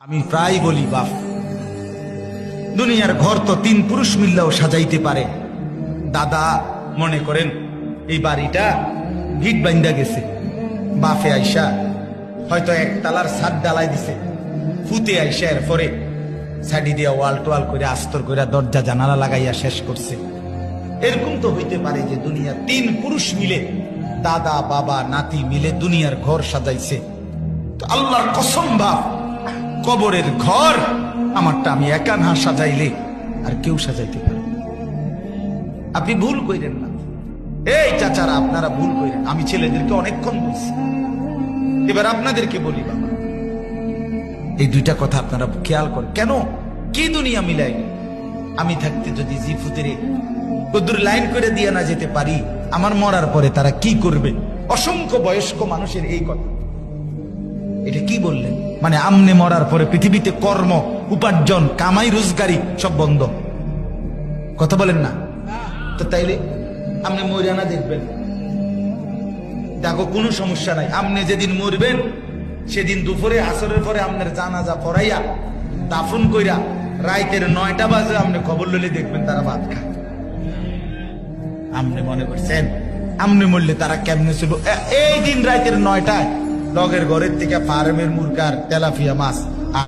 আমি প্রায় বলি, বাপ, দুনিয়ার ঘর তো তিন পুরুষ মিললেও সাজাইতে পারে। দাদা মনে করেন, এই বাড়িটা গিট বাইন্দা গেছে। বাফে আইসা হয়তো এক তালার ছাদ ডালাই দিছে। ফুতে আইসা এর পরে সাইডি দিয়া ওয়াল টোয়াল করে আস্তর করে দরজা জানালা লাগাইয়া শেষ করছে। এরকম তো হইতে পারে যে দুনিয়া তিন পুরুষ মিলে দাদা, বাবা, নাতি মিলে দুনিয়ার ঘর সাজাইছে। আল্লাহর কসম, বাপ কবরের ঘর, আমারটা আমি একা না সাজাইলে আর কেউ সাজাইতে পারে আপনি ভুল কইরেন না। এই চাচারা, আপনারা ভুল কইরেন। আমি ছেলেদেরকে অনেকক্ষণ বলছি। এবার আপনাদেরকে বলি, বাবা, এই দুইটা কথা আপনারা খেয়াল করেন। কেন? কি দুনিয়া মিলাই আমি থাকতে যদি জিফুতেরে কদ্দুর লাইন করে দিয়ে না যেতে পারি, আমার মরার পরে তারা কি করবে? অসংখ্য বয়স্ক মানুষের এই কথা। এটা কি বললেন? মানে আমনে মরার পরে পৃথিবীতে কর্ম, উপার্জন, কামাই, রোজগারি সব বন্ধ। কথা বলেন না। তো তাইলে আপনি মরিয়ানা দেখবেন। দেখো, কোনো সমস্যা নাই। আপনি যেদিন মরবেন, সেদিন দুপুরে, আসরের পরে আপনার জানাজা পড়াইয়া, দাফন কইরা রাইতের নয়টা বাজে আপনি খবর লইলে দেখবেন তারা ভাত খায়। আপনি মনে করছেন, আমনে মরলে তারা কেমনে ছিল এই দিন রাইতের নয়টায় লগের ঘরের থেকে ফার্মের মুরগার তেলাফিয়া মাছ।